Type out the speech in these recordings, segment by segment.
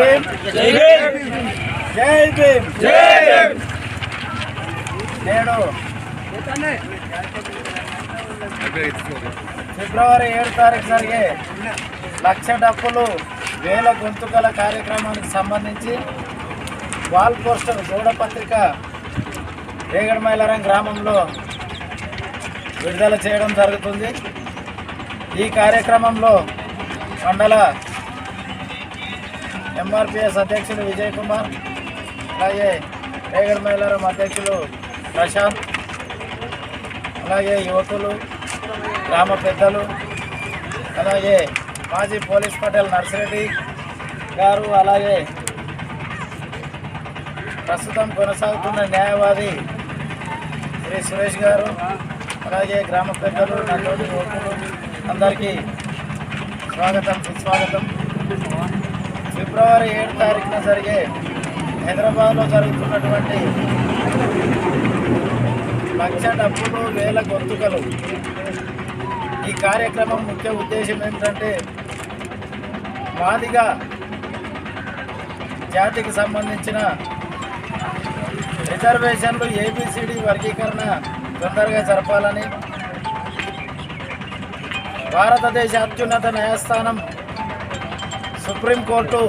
భీమ్. జై భీమ్. జై భీమ్. నేడు ఫిబ్రవరి ఏడు తారీఖు జరిగే లక్ష డప్పులు వేల గొంతుకల కార్యక్రమానికి సంబంధించి వాల్ పోస్టర్ గూడపత్రిక రేగడమైలరం గ్రామంలో విడుదల చేయడం జరుగుతుంది. ఈ కార్యక్రమంలో మండల ఎంఆర్పిఎస్ అధ్యక్షులు విజయ్ కుమార్ అలాగే రేగడ్ రేగడమైలారం అధ్యక్షులు ప్రశాంత్ అలాగే యువకులు గ్రామ పెద్దలు అలాగే మాజీ పోలీస్ పటేల్ నర్సిరెడ్డి గారు అలాగే ప్రస్తుతం కొనసాగుతున్న న్యాయవాది శ్రీ సురేష్ గారు అలాగే గ్రామ పెద్దలు నల్లూరు యువకులు అందరికీ స్వాగతం సుస్వాగతం. ఫిబ్రవరి ఏడు తారీఖున జరిగే హైదరాబాద్లో జరుగుతున్నటువంటి లక్ష డబ్బులు వేల గొంతుకలు. ఈ కార్యక్రమం ముఖ్య ఉద్దేశం ఏంటంటే మాదిగా జాతికి సంబంధించిన రిజర్వేషన్లు ఏబిసిడి వర్గీకరణ తొందరగా జరపాలని భారతదేశ అత్యున్నత న్యాయస్థానం సుప్రీంకోర్టు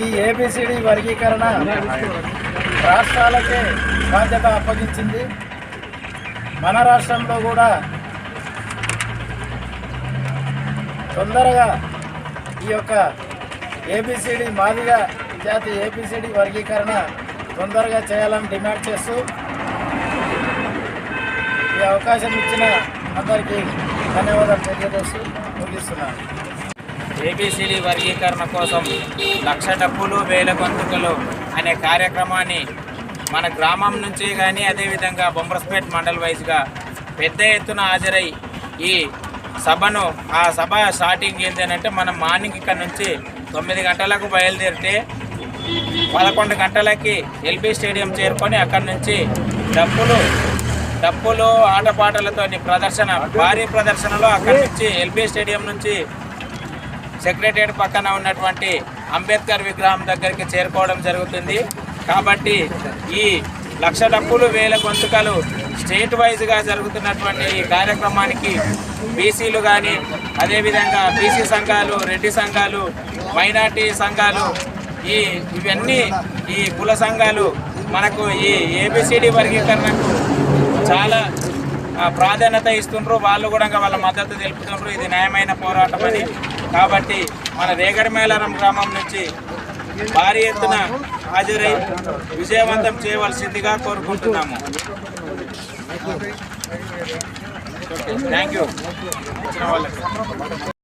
ఈ ఏబిసిడి వర్గీకరణ రాష్ట్రాలకే బాధ్యత అప్పగించింది. మన రాష్ట్రంలో కూడా తొందరగా ఈ యొక్క ఏబిసిడి మాదిగా జాతి ఏబిసిడి వర్గీకరణ తొందరగా చేయాలని డిమాండ్ చేస్తూ ఈ అవకాశం ఇచ్చిన అందరికీ ధన్యవాదాలు తెలియజేస్తూ ముగిస్తున్నాను. ఏబిసిడి వర్గీకరణ కోసం లక్ష డబ్బులు వేల గొంతుకలు అనే కార్యక్రమాన్ని మన గ్రామం నుంచి కానీ అదేవిధంగా బొమ్మరస్పేట్ మండల్ వైజ్గా పెద్ద ఎత్తున హాజరై ఈ సభను ఆ సభ స్టార్టింగ్ ఏంటంటే మనం మార్నింగ్ ఇక్కడ నుంచి తొమ్మిది గంటలకు బయలుదేరితే పదకొండు గంటలకి ఎల్బీ స్టేడియం చేరుకొని అక్కడి నుంచి డబ్బులు డప్పులు ఆటపాటలతోని ప్రదర్శన భారీ ప్రదర్శనలో అక్కడి నుంచి ఎల్బీ స్టేడియం నుంచి సెక్రటరియట్ పక్కన ఉన్నటువంటి అంబేద్కర్ విగ్రహం దగ్గరికి చేరుకోవడం జరుగుతుంది. కాబట్టి ఈ లక్ష డప్పులు వేల గొంతుకలు స్టేట్ వైజ్గా జరుగుతున్నటువంటి ఈ కార్యక్రమానికి బీసీలు కానీ అదేవిధంగా బీసీ సంఘాలు రెడ్డి సంఘాలు మైనార్టీ సంఘాలు ఈ ఇవన్నీ ఈ కుల సంఘాలు మనకు ఈ ఏబిసిడి వర్గీకరణకు చాలా ప్రాధాన్యత ఇస్తుండ్రు. వాళ్ళు కూడా వాళ్ళ మద్దతు తెలుపుతుండ్రు ఇది న్యాయమైన పోరాటం అని. కాబట్టి మన రేగడి మేళారం గ్రామం నుంచి భారీ ఎత్తున హాజరై విజయవంతం చేయవలసిందిగా కోరుకుంటున్నాము. Thank you